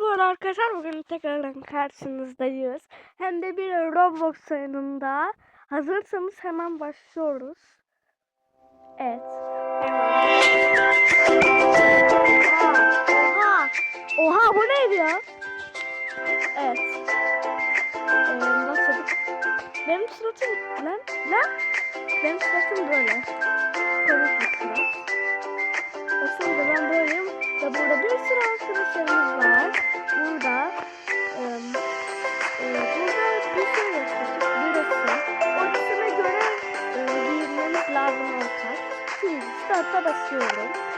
Arada arkadaşlar bugün tekrardan karşınızdayız. Hem de bir Roblox oyununda. Hazırsanız hemen başlıyoruz. Evet. Oha! Oha bu neydi ya? Evet. Ee, başladık. Benim suratım lan lan. Benim suratım böyle. Komik. Aslında ben böyleyim. Ve burada bir sürü arkadaşlarımız var. Burada e, burada bir sürü yaklaşık burası. Orasına göre e, giyinmemiz lazım olacak. Şimdi start'a basıyorum.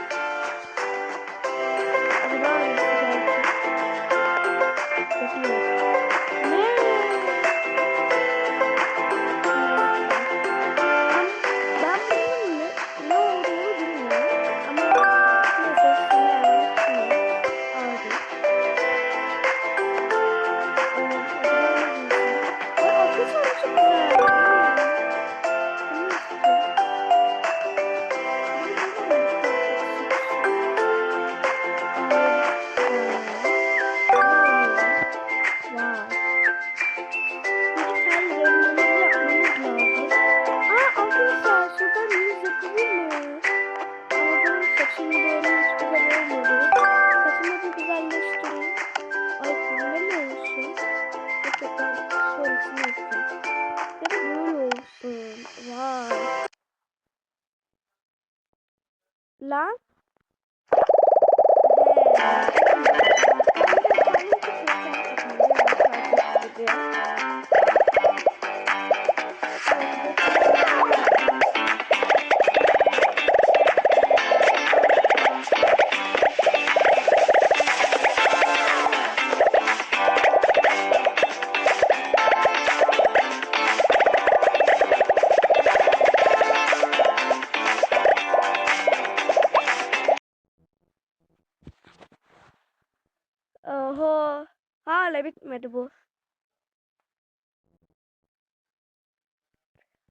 Oho. Hala bitmedi bu.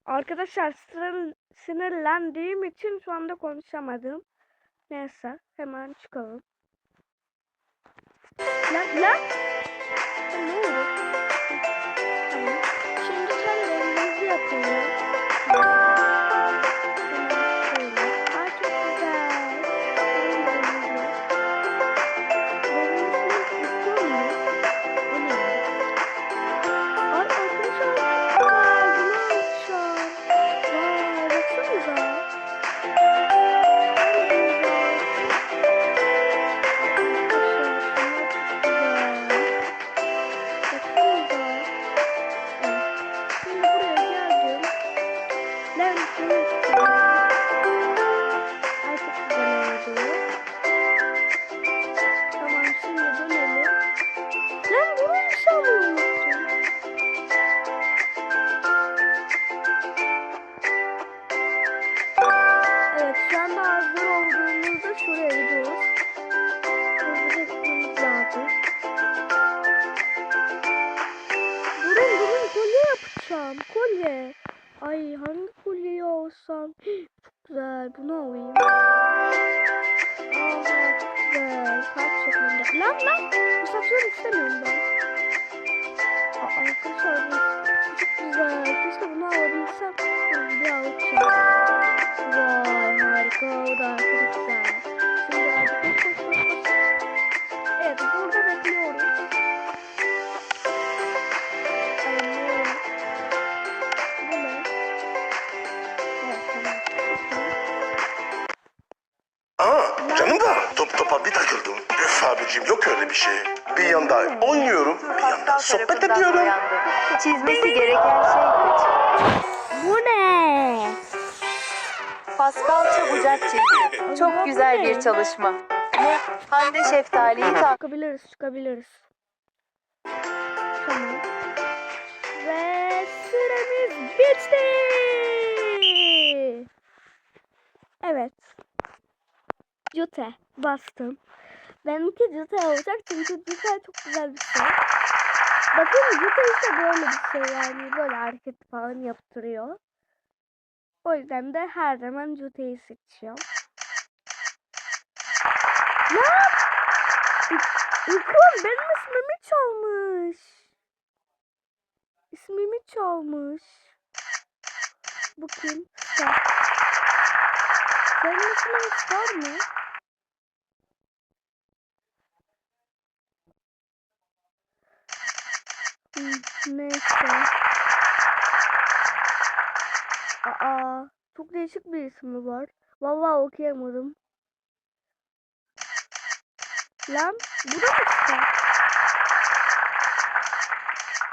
Arkadaşlar sinir, sinirlendiğim için şu anda konuşamadım. Neyse hemen çıkalım. Lan. Ya Ne oldu? Tamam. Şimdi kendimizi yapalım. Hemen Kolye. Ay hangi kolyeyi alsam? Çok güzel bunu alayım. Aa çok güzel. Kalp. Lan lan. Bu saçları istemiyorum ben. Aa, arkadaşlar bu çok güzel. Keşke bunu alabilsem. Bir alacağım. Vay harika oldu arkadaşlar. Sohbet ediyorum. Çizmesi gereken şey? Bu ne? Pascal çabucak çizdi. Çok güzel bir çalışma. Ne? Hande şeftaliyi tak. Çıkabiliriz, çıkabiliriz. Tamam. Ve süremiz bitti. Evet. Cute bastım. Benimki cute olacak çünkü cute çok güzel bir şey. Bakın cute işte böyle bir şey yani böyle hareket falan yaptırıyor. O yüzden de her zaman cuteyi seçiyorum. Ya! İlkan benim ismimi çalmış. İsmimi çalmış. Bu kim? Star. Senin ismin Star mı? Neyse. Aa, çok değişik bir ismi var. Vallahi okuyamadım. Lan bu da mı Star?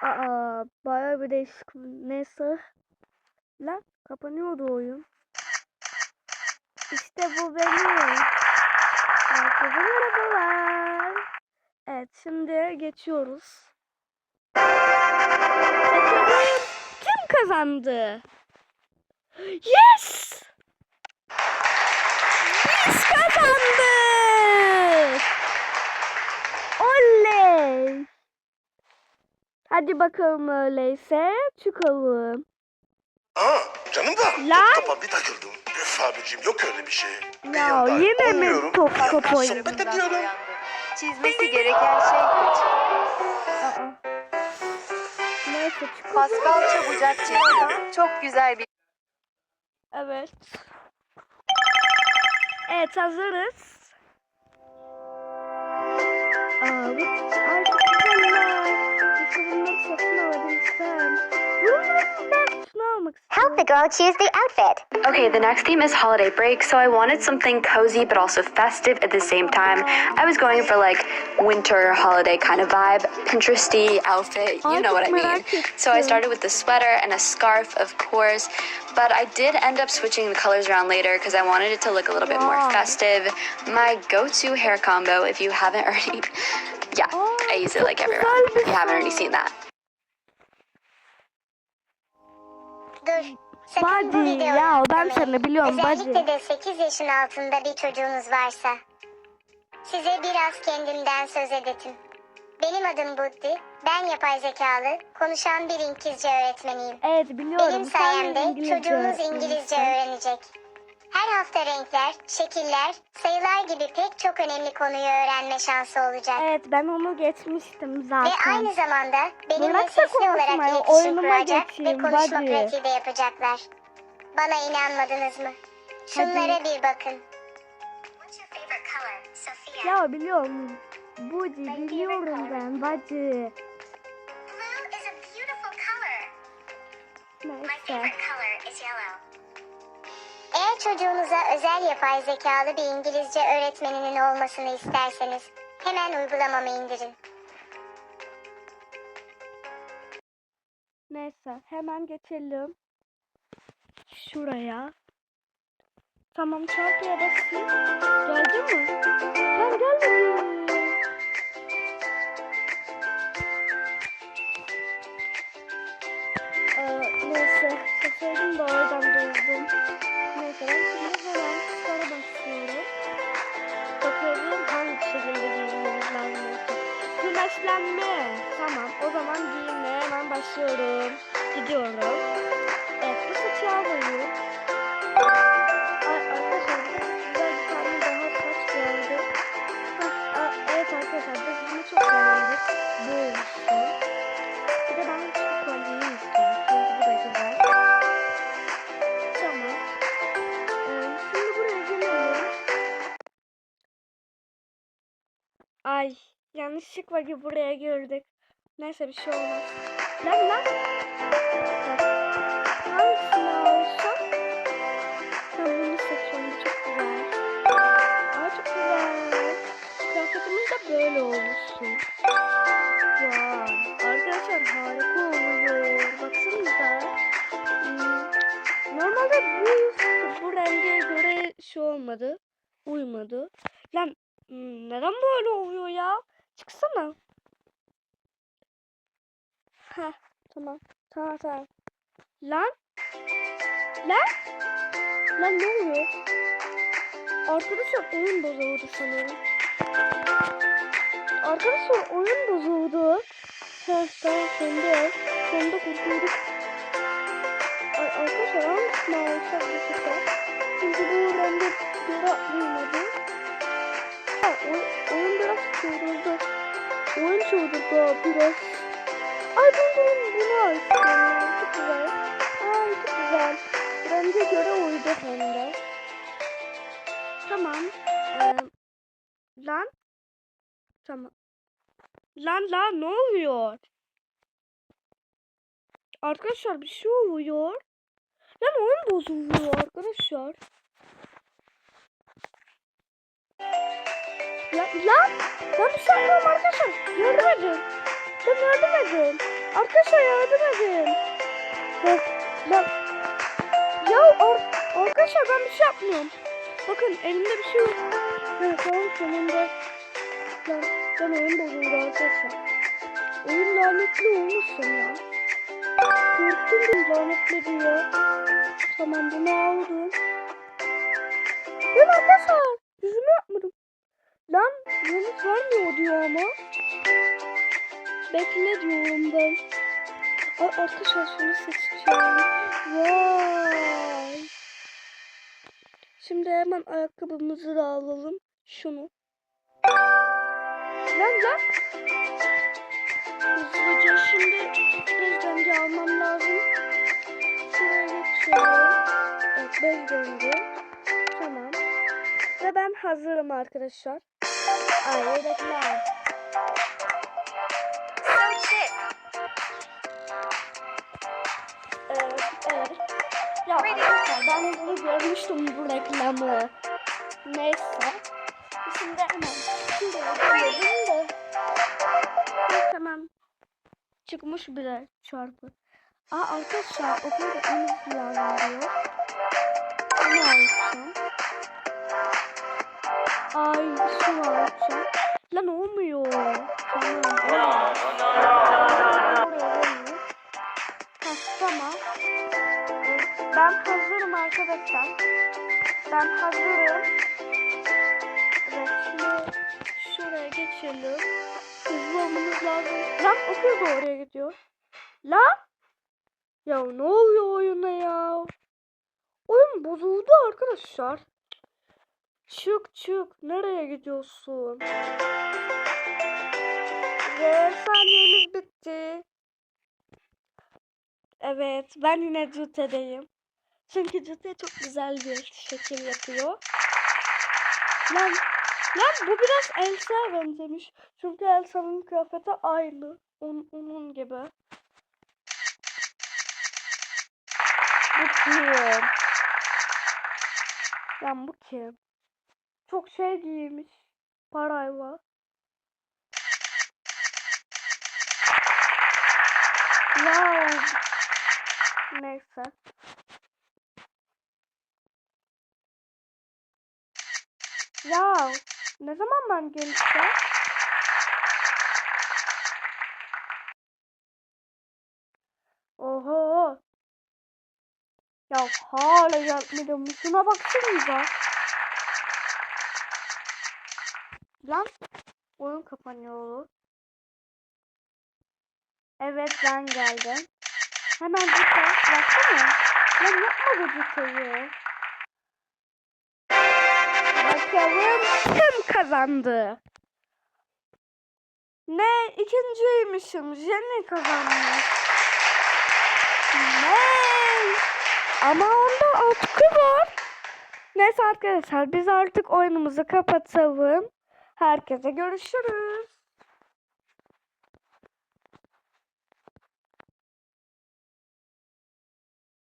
Aa, bayağı bir değişik. Neyse. Lan kapanıyordu oyun. İşte bu benim. Herkese merhabalar. Evet şimdi geçiyoruz. Kim kazandı? Yes! Biz kazandık! Oley! Hadi bakalım öyleyse çıkalım. Aa, canım da Lan! top topa bir takıldım. Üf abicim yok öyle bir şey. Bir Ya yine mi top top oynuyorsun? Sohbet ediyorum. Çizmesi gereken şey kaç? Aa. Pascal çabucak çizdi. Çok güzel bir Evet. Evet hazırız. Aa bu satın alabilsem. Bunları ben şunu almak Help the girl choose the outfit. Okay, the next theme is holiday break, so I wanted something cozy but also festive at the same time. I was going for like winter holiday kind of vibe, Pinteresty outfit, you know what I mean. So I started with the sweater and a scarf, of course, but I did end up switching the colors around later because I wanted it to look a little bit more festive. My go-to hair combo, if you haven't already, yeah, I use it like everywhere. If you haven't already seen that. Dur. Sakın bu Buddy videoyu ya ben seni biliyorum Özellikle Buddy. de 8 yaşın altında bir çocuğunuz varsa. Size biraz kendimden söz edetim. Benim adım Buddy. Ben yapay zekalı, konuşan bir İngilizce öğretmeniyim. Evet biliyorum. Benim sayemde İngilizce çocuğunuz İngilizce öğrenecek. Her hafta renkler, şekiller, sayılar gibi pek çok önemli konuyu öğrenme şansı olacak. Evet ben onu geçmiştim Ve zaten. aynı zamanda benimle Bırak da sesli olarak iletişim kuracak ve konuşma hadi. pratiği de yapacaklar. Bana inanmadınız mı? Şunlara bir bakın. Ya biliyorum. Buddy biliyorum ben Buddy. Neyse. Çocuğunuza özel yapay zekalı bir İngilizce öğretmeninin olmasını isterseniz hemen uygulamamı indirin. Neyse hemen geçelim. Şuraya. Tamam çarpıya basayım. Geldi mi? Lan gelmedi. Yanlışlıkla ki buraya girdik. Neyse bir şey olmaz. Lan lan. Hangisini alsam? Ben bunu seçiyorum. Çok güzel. Çok güzel. Kıyafetimiz de böyle olsun. Vay. Arkadaşlar harika oluyor. Baksanıza. Hmm. Normalde bu, bu renge göre şey olmadı. Uymadı. Lan hmm, neden böyle ya? Çıksana. Heh tamam. Tamam tamam. Lan. Lan. Lan ne oluyor? Arkadaşlar oyun bozuldu sanırım. Arkadaşlar oyun bozuldu. Heh tamam söndü. Sonunda kurtulduk. Ay arkadaşlar hangisini alsak bu sefer? Çünkü bu bende göre uymadı. Ha, oy, oyun biraz kuruldu. oyun çocuklar biraz. Ay bunu, bunu açtım. Çok güzel. Ay çok güzel. Bence göre uydu hem de. Tamam. Ee, lan. Tamam. Lan lan ne oluyor? Arkadaşlar bir şey oluyor. Lan oyun bozuluyor arkadaşlar. Ya lan ben bir arkadaşlar. Yardım edin. Lan yardım edin. Arkadaşlar yardım edin. Bak lan. Ya ar arkadaşlar ben bir şey yapmıyorum. Bakın elimde bir şey yok. Evet tamam sonunda. Lan ben oyun bozuldu arkadaşlar. Oyun lanetli olmuşsun ya. Korktum ben lanetli diye. Tamam bunu aldım. Ben arkadaşlar vermiyor diyor ama. Bekle diyorum ben. Ay arkadaşlar şunu seçeceğim. Vay. Şimdi hemen ayakkabımızı da alalım. Şunu. Lan lan. Hızlıca şimdi bez döngü almam lazım. Şuraya geçiyorum. Evet bez döngü. Tamam. Ve ben hazırım arkadaşlar. Ay reklam. Evet, evet. Ya arkadaşlar ben bunu görmüştüm bu reklamı. Neyse. Şimdi hemen şuraya gelelim de. Evet, tamam. Çıkmış bile çarpı. Aa arkadaşlar okula gitmemiz lazım diyor. Bunu alacağım. Ay şunu alacağım. Lan olmuyor. Tamam. tamam. Ben hazırım arkadaşlar. Ben hazırım. Evet şimdi şuraya geçelim. Hızlı olmamız lazım. Lan okul da oraya gidiyor. Lan! Ya ne oluyor oyuna ya? Oyun bozuldu arkadaşlar. Çık çık. Nereye gidiyorsun? Ve saniyemiz bitti. Evet, ben yine Cute'deyim. Çünkü Cute çok güzel bir şekil yapıyor. Lan, lan bu biraz Elsa'ya benzemiş. Çünkü Elsa'nın kıyafeti aynı. Onun, onun gibi. Bu kim? Lan bu kim? Çok şey giymiş. Parayla. Wow. Neyse. Ya ne zaman ben geleceğim? Oho. Ya hala yapmadım. Şuna baksanıza. Lan oyun kapanıyor oğlum. Evet ben geldim. Hemen cüce. Baksana. Lan yapma bu cüceyi. Bakalım kim kazandı? Ne? İkinciymişim. Jenny kazanmış. Ne? Ama onda atkı var. Neyse arkadaşlar biz artık oyunumuzu kapatalım. Herkese görüşürüz.